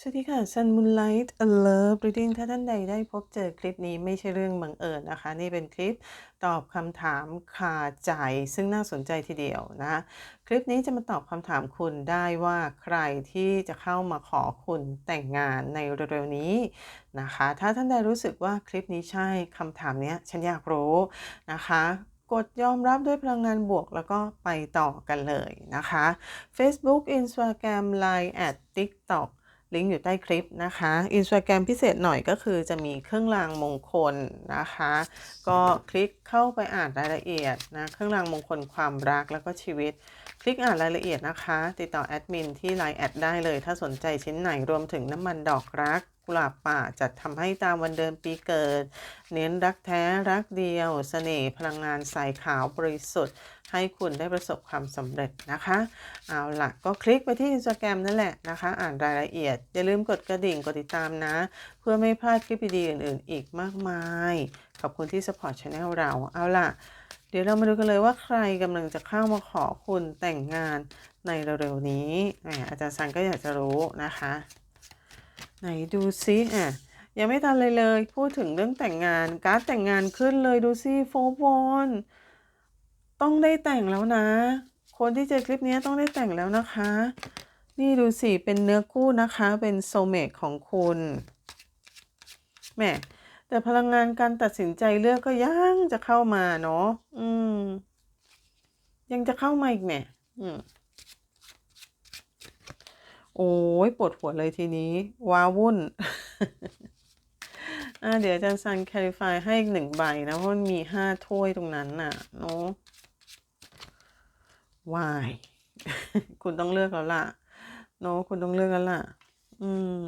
สวัสดีค่ะ Sun Moonlight a Love Reading ถ้าท่านใดได้พบเจอคลิปนี้ไม่ใช่เรื่องบังเอิญนะคะ นี่เป็นคลิปตอบคำถามคาใจซึ่งน่าสนใจทีเดียวนะ คลิปนี้จะมาตอบคำถามคุณได้ว่าใครที่จะเข้ามาขอคุณแต่งงานในเร็วๆนี้นะคะ ถ้าท่านใดรู้สึกว่าคลิปนี้ใช่คำถามนี้ฉันอยากรู้นะคะกดยอมรับด้วยพลังงานบวกแล้วก็ไปต่อกันเลยนะคะ Facebook Instagram Line at TikTok ลิงก์อยู่ใต้คลิปนะคะอินสตาแกรมพิเศษหน่อยก็คือจะมีเครื่องรางมงคลนะคะ ก็คลิกเข้าไปอ่านรายละเอียดนะเครื่องรางมงคลความรักแล้วก็ชีวิต คลิกอ่านรายละเอียดนะคะ ติดต่อแอดมินที่ไลน์แอดได้เลย ถ้าสนใจชิ้นไหนรวมถึงน้ำมันดอกรัก กุหลาบป่าจัดทำให้ตามวันเดือนปีเกิด เน้นรักแท้รักเดียวเสน่ห์พลังงานสายขาวบริสุทธิ์ ให้คุณได้ประสบความสำเร็จนะคะ เอาล่ะก็คลิกไปที่ Instagram นั่นแหละนะคะ อ่านรายละเอียด อย่าลืมกดกระดิ่งกดติดตามนะ เพื่อไม่พลาดคลิปดีๆอื่นๆ อีกมากมาย ขอบคุณที่สปอร์ตช anel เราเอาล่ะเดี๋ยวเรามาดูกันเลยว่าใครกำลังจะเข้ามาขอคุณแต่งงานในเร็วๆนี้ อาจารย์ซันก็อยากจะรู้นะคะ ไหนดูซิอะยังไม่ทันเลยเลย พูดถึงเรื่องแต่งงาน การ์ดแต่งงานขึ้นเลยดูซิโฟวอนต้องได้แต่งแล้วนะ คนที่เจอคลิปนี้ต้องได้แต่งแล้วนะคะ นี่ดูสิเป็นเนื้อคู่นะคะ เป็นโซเมตของคุณแหมแต่พลังงานการตัดสินใจเลือกก็ยังจะเข้ามาเนาะอืม ยังจะเข้ามาอีกแหมอืม โอ้ยปวดหัวเลยทีนี้ ว้าวุ่นอะเดี๋ยวอาจารย์ซันแคลิฟายให้อีกหนึ่งใบนะ เพราะมันมีห้าถ้วยตรงนั้นน่ะเนาะวายคุณต้องเลือกแล้วล่ะเนาะคุณต้องเลือกแล้วล่ะ อืม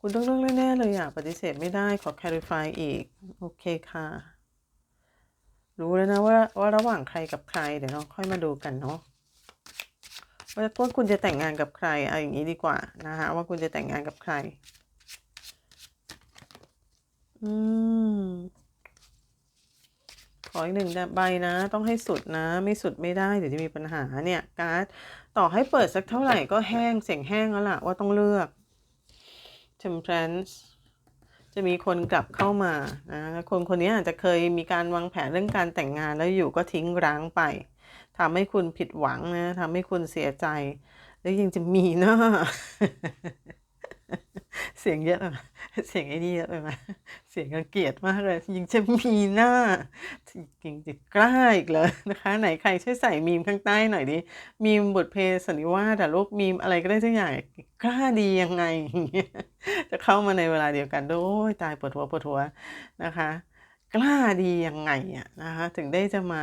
คุณต้องเลือกแน่ๆเลยอะปฏิเสธไม่ได้ขอแคลิฟายอีก โอเคค่ะ รู้แล้วนะว่าว่าระหว่างใครกับใคร เดี๋ยวเราค่อยมาดูกันเนาะ ว่าว่าคุณจะแต่งงานกับใครเอาอย่างนี้ดีกว่านะคะว่าคุณจะแต่งงานกับใคร อืมขออีกหนึ่งใบนะ ต้องให้สุดนะ ไม่สุดไม่ได้เดี๋ยวจะมีปัญหาเนี่ยการ์ดต่อให้เปิดสักเท่าไหร่ก็แห้งเสียงแห้งแล้วล่ะว่าต้องเลือก temperance จะมีคนกลับเข้ามานะคนคนนี้อาจจะเคยมีการวางแผนเรื่องการแต่งงานแล้วอยู่ก็ทิ้งร้างไป ทำให้คุณผิดหวังนะทำให้คุณเสียใจ แล้วยังจะมีหน้าเสียงเยอะอะเสียงไอ้นี่เยอะเลยไหมเสียงเกลียดมากเลยยังจะมีหน้ายังจะกล้าอีกเลยนะคะ ไหนใครช่วยใส่มีมข้างใต้หน่อยดิมีมบทเพลงสันนิวาสแต่ลูกมีมอะไรก็ได้ทุกอย่างกล้าดียังไง จะเข้ามาในเวลาเดียวกันโอ้ยตายปวดหัวปวดหัวนะคะ กล้าดียังไงอะนะคะ ถึงได้จะมา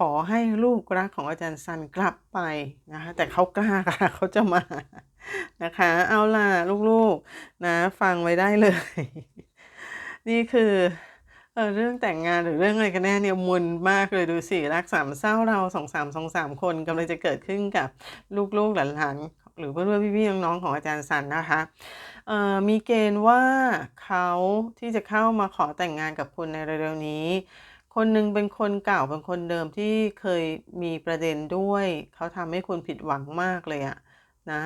ขอให้ลูกรักของอาจารย์ซันกลับไปนะคะแต่เขากล้าค่ะเขาจะมานะคะ เอาล่ะลูกๆนะฟังไว้ได้เลย นี่คือเออเรื่องแต่งงานหรือเรื่องอะไรกันแน่เนี่ยมุนมากเลยดูสิรักสามเศร้าเราสองสามสองสามคนกำลังจะเกิดขึ้นกับลูกๆหลานๆหรือเพื่อนๆพี่ๆน้องๆของอาจารย์สันนะคะเอ่อมีเกณฑ์ว่าเขาที่จะเข้ามาขอแต่งงานกับคุณในเร็วๆนี้ คนหนึ่งเป็นคนเก่าเป็นคนเดิมที่เคยมีประเด็นด้วย เขาทำให้คุณผิดหวังมากเลยอะนะ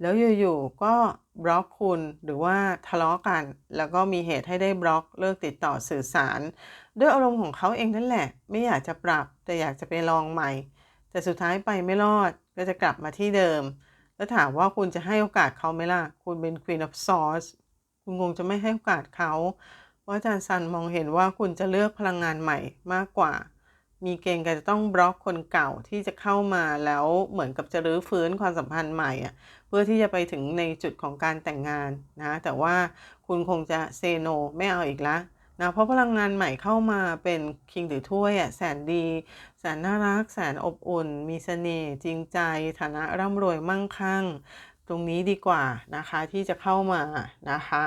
แล้วอยู่ๆก็บล็อกคุณหรือว่าทะเลาะกัน แล้วก็มีเหตุให้ได้บล็อกเลิกติดต่อสื่อสาร ด้วยอารมณ์ของเขาเองนั่นแหละ ไม่อยากจะปรับแต่อยากจะไปลองใหม่ แต่สุดท้ายไปไม่รอดก็จะกลับมาที่เดิม แล้วถามว่าคุณจะให้โอกาสเขาไหมล่ะ คุณเป็น Queen of Swords คุณคงจะไม่ให้โอกาสเขา เพราอาจารย์ซันมองเห็นว่าคุณจะเลือกพลังงานใหม่มากกว่า มีเกณฑ์การจะต้องบล็อกคนเก่าที่จะเข้ามาแล้วเหมือนกับจะรื้อฟื้นความสัมพันธ์ใหม่อะเพื่อที่จะไปถึงในจุดของการแต่งงานนะแต่ว่าคุณคงจะเซโนไม่เอาอีกละนะเพราะพลังงานใหม่เข้ามาเป็นคิงถือถ้วยอะแสนดี แสนน่ารัก แสนอบอุ่น มีเสน่ห์จริงใจ ฐานะร่ำรวยมั่งคั่ง ตรงนี้ดีกว่านะคะที่จะเข้ามานะคะ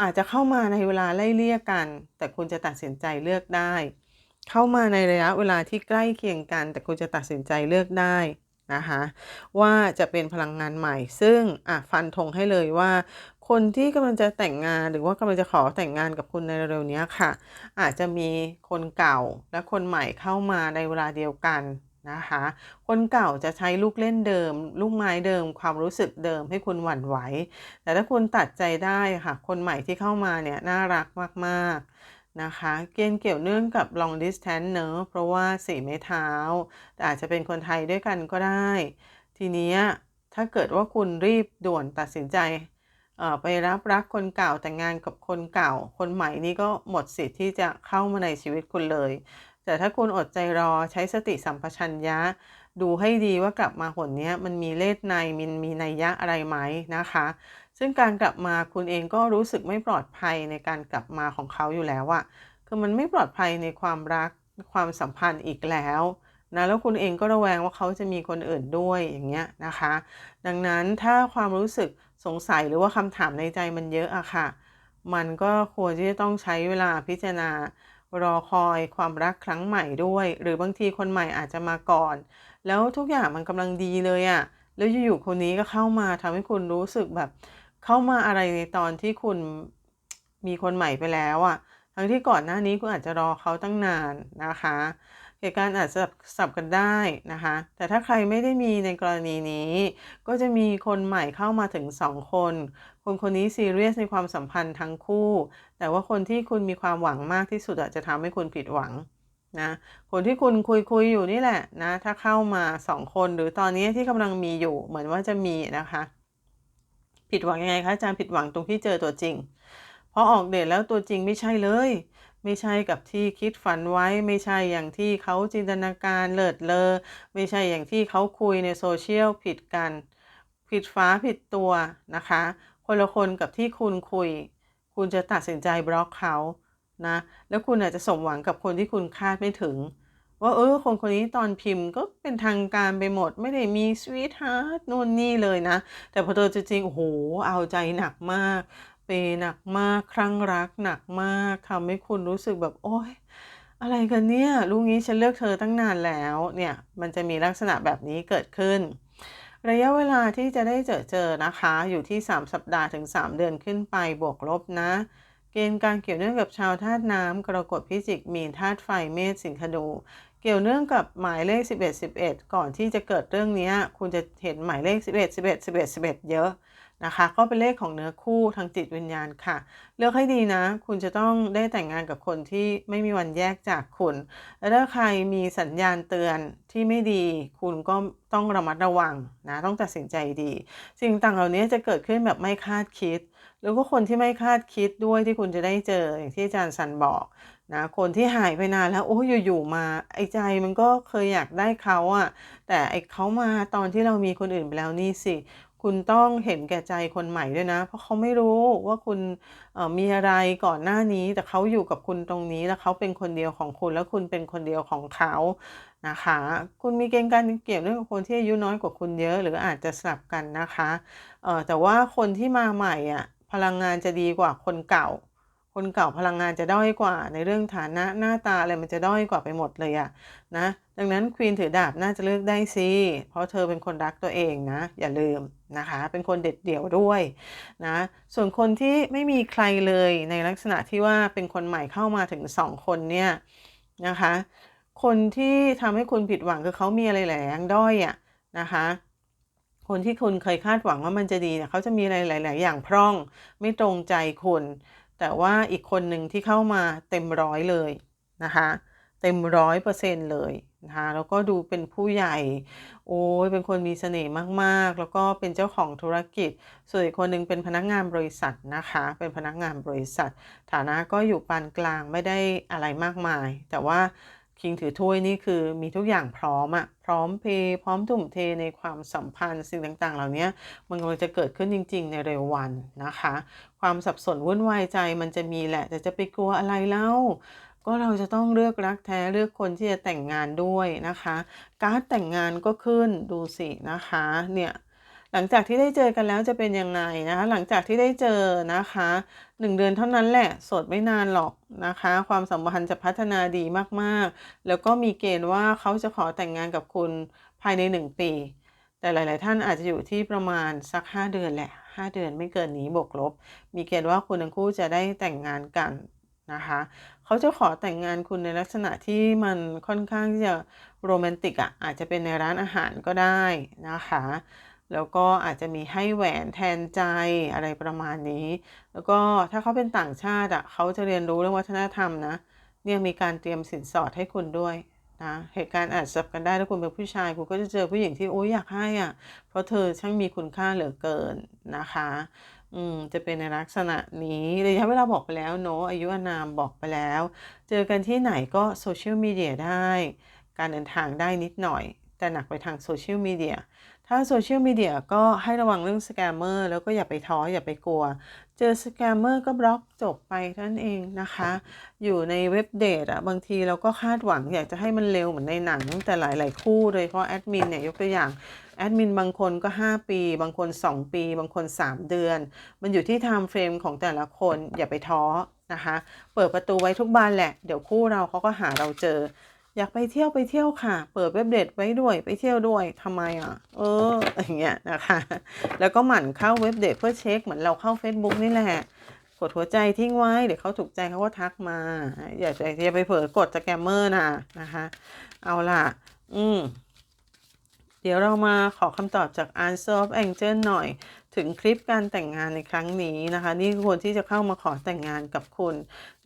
อาจจะเข้ามาในเวลาไล่เลี่ยกัน แต่คุณจะตัดสินใจเลือกได้ เข้ามาในระยะเวลาที่ใกล้เคียงกัน แต่คุณจะตัดสินใจเลือกได้นะคะว่าจะเป็นพลังงานใหม่ ซึ่งอะฟันธงให้เลยว่า คนที่กำลังจะแต่งงานหรือว่ากำลังจะขอแต่งงานกับคุณในเร็วนี้ค่ะ อาจจะมีคนเก่าและคนใหม่เข้ามาในเวลาเดียวกัน นะคะ คนเก่าจะใช้ลูกเล่นเดิม ลูกไม้เดิม ความรู้สึกเดิมให้คุณหวั่นไหว แต่ถ้าคุณตัดใจได้ค่ะ คนใหม่ที่เข้ามาเนี่ยน่ารักมากๆนะคะ เกณฑ์เกี่ยวเนื่องกับ long distance เนอะเพราะว่าสี่ไม้เท้า แต่อาจจะเป็นคนไทยด้วยกันก็ได้ ทีนี้ถ้าเกิดว่าคุณรีบด่วนตัดสินใจไปรับรักคนเก่าแต่งงานกับคนเก่า คนใหม่นี่ก็หมดสิทธิ์ที่จะเข้ามาในชีวิตคุณเลย แต่ถ้าคุณอดใจรอใช้สติสัมปชัญญะ ดูให้ดีว่ากลับมาหนนี้มันมีเลสในมันมีนัยยะอะไรไหมนะคะ ซึ่งการกลับมาคุณเองก็รู้สึกไม่ปลอดภัยในการกลับมาของเขาอยู่แล้วอะคือมันไม่ปลอดภัยในความรักความสัมพันธ์อีกแล้วนะแล้วคุณเองก็ระแวงว่าเขาจะมีคนอื่นด้วยอย่างเงี้ยนะคะ ดังนั้นถ้าความรู้สึกสงสัยหรือว่าคำถามในใจมันเยอะอะค่ะ มันก็ควรที่จะต้องใช้เวลาพิจารณา รอคอยความรักครั้งใหม่ด้วย หรือบางทีคนใหม่อาจจะมาก่อน แล้วทุกอย่างมันกำลังดีเลยอะแล้วอยู่ๆคนนี้ก็เข้ามาทำให้คุณรู้สึกแบบ เข้ามาอะไรในตอนที่คุณมีคนใหม่ไปแล้วอะ ทั้งที่ก่อนหน้านี้คุณอาจจะรอเขาตั้งนานนะคะเหตุการณ์อาจจะสับกันได้นะคะ แต่ถ้าใครไม่ได้มีในกรณีนี้ ก็จะมีคนใหม่เข้ามาถึง 2 คน คนคนนี้ซีเรียสในความสัมพันธ์ทั้งคู่ แต่ว่าคนที่คุณมีความหวังมากที่สุดจะทำให้คุณผิดหวังนะคนที่คุณคุยคุยอยู่นี่แหละนะถ้าเข้ามา2คนหรือตอนนี้ที่กำลังมีอยู่เหมือนว่าจะมีนะคะ ผิดหวังยังไงคะอาจารย์ผิดหวังตรงที่เจอตัวจริงพอออกเดทแล้วตัวจริงไม่ใช่เลย ไม่ใช่กับที่คิดฝันไว้ ไม่ใช่อย่างที่เขาจินตนาการเลิศเลอไม่ใช่อย่างที่เขาคุยในโซเชียลผิดกัน ผิดฟ้าผิดตัวนะคะ คนละคนกับที่คุณคุย คุณจะตัดสินใจบล็อกเขานะ แล้วคุณอาจจะสมหวังกับคนที่คุณคาดไม่ถึง ว่าเออคนคนนี้ตอนพิมพ์ก็เป็นทางการไปหมดไม่ได้มีสวีทฮาร์ดนู่นนี่เลยนะ แต่พอเจอจริงๆโอ้โหเอาใจหนักมากเปย์หนักมากครั้งรักหนักมากทำให้คุณรู้สึกแบบโอ๊ยอะไรกันเนี่ยรู้งี้ฉันเลือกเธอตั้งนานแล้วเนี่ยมันจะมีลักษณะแบบนี้เกิดขึ้น ระยะเวลาที่จะได้เจอเจอนะคะ อยู่ที่ 3 สัปดาห์ถึง 3 เดือนขึ้นไปบวกลบนะ เกณฑ์การเกี่ยวเนื่องกับชาวธาตุน้ำกรกฎพิจิกมีนธาตุไฟเมษสิงคดูเกี่ยวเนื่องกับหมายเลข 11 11 ก่อนที่จะเกิดเรื่องนี้คุณจะเห็นหมายเลข 11 11 11 11 เยอะ นะคะ ก็เป็นเลขของเนื้อคู่ทางจิตวิญญาณค่ะ เลือกให้ดีนะ คุณจะต้องได้แต่งงานกับคนที่ไม่มีวันแยกจากคุณ และถ้าใครมีสัญญาณเตือนที่ไม่ดี คุณก็ต้องระมัดระวังนะต้องตัดสินใจดี สิ่งต่างเหล่านี้จะเกิดขึ้นแบบไม่คาดคิด หรือว่าคนที่ไม่คาดคิดด้วยที่คุณจะได้เจออย่างที่อาจารย์สันบอกนะคนที่หายไปนานแล้วโอ้ยอยู่ๆมาไอ้ใจมันก็เคยอยากได้เขาอะแต่ไอ้เขามาตอนที่เรามีคนอื่นไปแล้วนี่สิ คุณต้องเห็นแก่ใจคนใหม่ด้วยนะ เพราะเขาไม่รู้ว่าคุณมีอะไรก่อนหน้านี้ แต่เขาอยู่กับคุณตรงนี้แล้วเขาเป็นคนเดียวของคุณ แล้วคุณเป็นคนเดียวของเขานะคะ คุณมีเกณฑ์การเกี่ยวเรื่องกับคนที่อายุน้อยกว่าคุณเยอะ หรืออาจจะสลับกันนะคะแต่ว่าคนที่มาใหม่อะพลังงานจะดีกว่าคนเก่า คนเก่าพลังงานจะด้อยกว่า ในเรื่องฐานะหน้าตาอะไรมันจะด้อยกว่าไปหมดเลยอะนะ ดังนั้นควีนถือดาบน่าจะเลือกได้สิเพราะเธอเป็นคนรักตัวเองนะ อย่าลืมนะคะ เป็นคนเด็ดเดี่ยวด้วยนะ ส่วนคนที่ไม่มีใครเลยในลักษณะที่ว่าเป็นคนใหม่เข้ามาถึงสองคนเนี่ยนะคะ คนที่ทำให้คุณผิดหวังคือเขามีอะไรหลายอย่างด้อยอะนะคะคนที่คุณเคยคาดหวังว่ามันจะดีเนี่ยเขาจะมีอะไรหลาย ๆ อย่างพร่อง ไม่ตรงใจคุณ แต่ว่าอีกคนหนึ่งที่เข้ามาเต็มร้อยเลยนะคะเต็มร้อยเปอร์เซ็นต์เลยนะคะแล้วก็ดูเป็นผู้ใหญ่ โอ้ยเป็นคนมีเสน่ห์มากๆ แล้วก็เป็นเจ้าของธุรกิจ ส่วนอีกคนหนึ่งเป็นพนักงานบริษัทนะคะ เป็นพนักงานบริษัท ฐานะก็อยู่ปานกลางไม่ได้อะไรมากมาย แต่ว่าคิงถือถ้วยนี่คือมีทุกอย่างพร้อมอะพร้อมเพย์พร้อมทุ่มเทในความสัมพันธ์สิ่งต่างๆ เหล่านี้มันกำลังจะเกิดขึ้นจริง ๆ ในเร็ววันนะคะ ความสับสนวุ่นวายใจมันจะมีแหละ แต่จะไปกลัวอะไรเล่าก็เราจะต้องเลือกรักแท้เลือกคนที่จะแต่งงานด้วยนะคะ การ์ดแต่งงานก็ขึ้นดูสินะคะเนี่ยหลังจากที่ได้เจอกันแล้วจะเป็นยังไงนะคะหลังจากที่ได้เจอนะคะหนึ่งเดือนเท่านั้นแหละสดไม่นานหรอกนะคะ ความสัมพันธ์จะพัฒนาดีมากๆ แล้วก็มีเกณฑ์ว่าเขาจะขอแต่งงานกับคุณภายใน 1 ปี แต่หลาย ๆ ท่านอาจจะอยู่ที่ประมาณสัก 5 เดือนแหละ 5 เดือนไม่เกินนี้บวกลบ มีเกณฑ์ว่าคุณทั้งคู่จะได้แต่งงานกันนะคะเขาจะขอแต่งงานคุณในลักษณะที่มันค่อนข้างที่จะโรแมนติกอะอาจจะเป็นในร้านอาหารก็ได้นะคะแล้วก็อาจจะมีให้แหวนแทนใจอะไรประมาณนี้ แล้วก็ถ้าเขาเป็นต่างชาติอะเขาจะเรียนรู้เรื่องวัฒนธรรมนะเนี่ยมีการเตรียมสินสอดให้คุณด้วย นะเหตุการณ์อาจสับกันได้ถ้าคุณเป็นผู้ชายคุณก็จะเจอผู้หญิงที่โอ้ยอยากให้อะ เพราะเธอช่างมีคุณค่าเหลือเกินนะคะ อืมจะเป็นในลักษณะนี้ระยะเวลาบอกไปแล้วเนอะอายุอานามบอกไปแล้ว เจอกันที่ไหนก็โซเชียลมีเดียได้ การเดินทางได้นิดหน่อย แต่หนักไปทางโซเชียลมีเดียถ้าโซเชียลมีเดียก็ให้ระวังเรื่องสแกมเมอร์แล้วก็อย่าไปท้ออย่าไปกลัว เจอสแกมเมอร์ก็บล็อกจบไปท่านั้นเองนะคะ อยู่ในเว็บเดทอะบางทีเราก็คาดหวังอยากจะให้มันเร็วเหมือนในหนัง แต่หลาย ๆ คู่โดยเฉพาะแอดมินเนี่ยยกตัวอย่างแอดมินบางคนก็ 5 ปี บางคน 2 ปี บางคน 3 เดือน มันอยู่ที่ไทม์เฟรมของแต่ละคนอย่าไปท้อนะคะ เปิดประตูไว้ทุกบานแหละ เดี๋ยวคู่เราเขาก็หาเราเจอ อยากไปเที่ยวไปเที่ยวค่ะ เปิดเว็บเดทไว้ด้วยไปเที่ยวด้วยทำไมอะ เอออย่างเงี้ยนะคะ แล้วก็หมั่นเข้าเว็บเดทเพื่อเช็คเหมือนเราเข้า Facebook นี่แหละกดหัวใจทิ้งไว้เดี๋ยวเขาถูกใจเขาก็ทักมา อย่าอย่าไปเผลอกดสแกมเมอร์นะนะคะ เอาล่ะ อืม เดี๋ยวเรามาขอคำตอบจาก Answer of Angel หน่อย ถึงคลิปการแต่งงานในครั้งนี้นะคะ นี่คือคนที่จะเข้ามาขอแต่งงานกับคุณ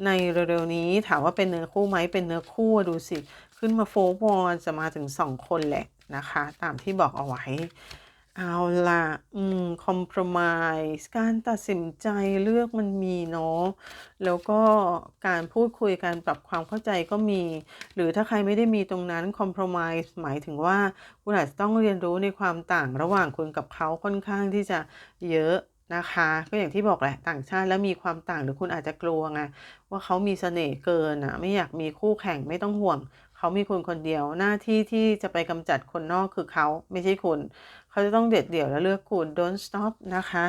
ในเร็วๆนี้ถามว่าเป็นเนื้อคู่ไหมเป็นเนื้อคู่ดูสิ ขึ้นมาโฟวอนจะมาถึง 2 คนแหละนะคะ ตามที่บอกเอาไว้ เอาละอืม คอม p r o m i s การตัดสินใจเลือกมันมีเนาะ แล้วก็การพูดคุยการปรับความเข้าใจก็มี หรือถ้าใครไม่ได้มีตรงนั้นคอม p r o m i s หมายถึงว่าคุณอาจจะต้องเรียนรู้ในความต่างระหว่างคุณกับเขาค่อนข้างที่จะเยอะนะคะ ก็อย่างที่บอกแหละต่างชาติแล้วมีความต่างหรือคุณอาจจะกลัวไงว่าเขามีเสน่ห์เกินอะ ไม่อยากมีคู่แข่งไม่ต้องห่วง เขามีคุณคนเดียวหน้าที่ที่จะไปกำจัดคนนอกคือเขาไม่ใช่คุณ เขาจะต้องเด็ดเดี่ยวและเลือกคุณ don't stop นะคะ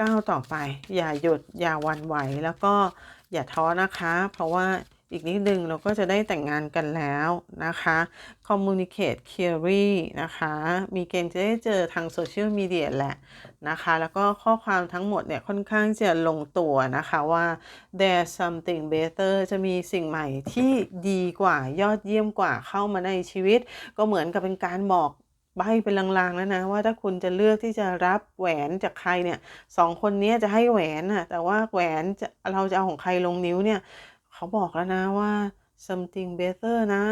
ก้าวต่อไป อย่าหยุดอย่าวันไหว แล้วก็อย่าท้อนะคะ เพราะว่าอีกนิดนึงเราก็จะได้แต่งงานกันแล้วนะคะ communicate clearly นะคะ มีเกณฑ์จะได้เจอทางโซเชียลมีเดียแหละนะคะ แล้วก็ข้อความทั้งหมดเนี่ยค่อนข้างจะลงตัวนะคะว่า there's something better จะมีสิ่งใหม่ที่ดีกว่ายอดเยี่ยมกว่าเข้ามาในชีวิต ก็เหมือนกับเป็นการบอก ใบเป็นลางๆแล้วนะ ว่าถ้าคุณจะเลือกที่จะรับแหวนจากใครเนี่ยสองคนนี้จะให้แหวนน่ะแต่ว่าแหวนจะเราจะเอาของใครลงนิ้วเนี่ย เขาบอกแล้วนะว่า something better นะ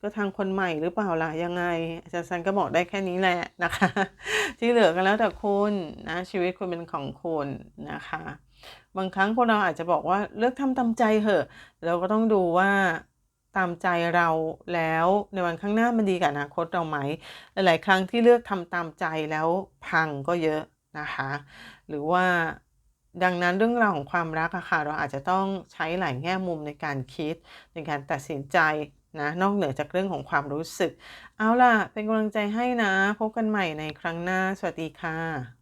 ก็ทางคนใหม่หรือเปล่าล่ะยังไง อาจารย์ซันก็บอกได้แค่นี้แหละนะคะ ที่เหลือกันแล้วแต่คุณนะชีวิตคุณเป็นของคุณนะคะ บางครั้งคนเราอาจจะบอกว่าเลือกทำตามใจเหอะ เราก็ต้องดูว่า ตามใจเราแล้วในวันข้างหน้ามันดีกับอนาคตเราไหม หลาย ๆ ครั้งที่เลือกทำตามใจแล้วพังก็เยอะนะคะ หรือว่าดังนั้นเรื่องราวของความรักอะค่ะเราอาจจะต้องใช้หลายแง่มุมในการคิดในการตัดสินใจนะนอกเหนือจากเรื่องของความรู้สึก เอาล่ะ เป็นกำลังใจให้นะ พบกันใหม่ในครั้งหน้า สวัสดีค่ะ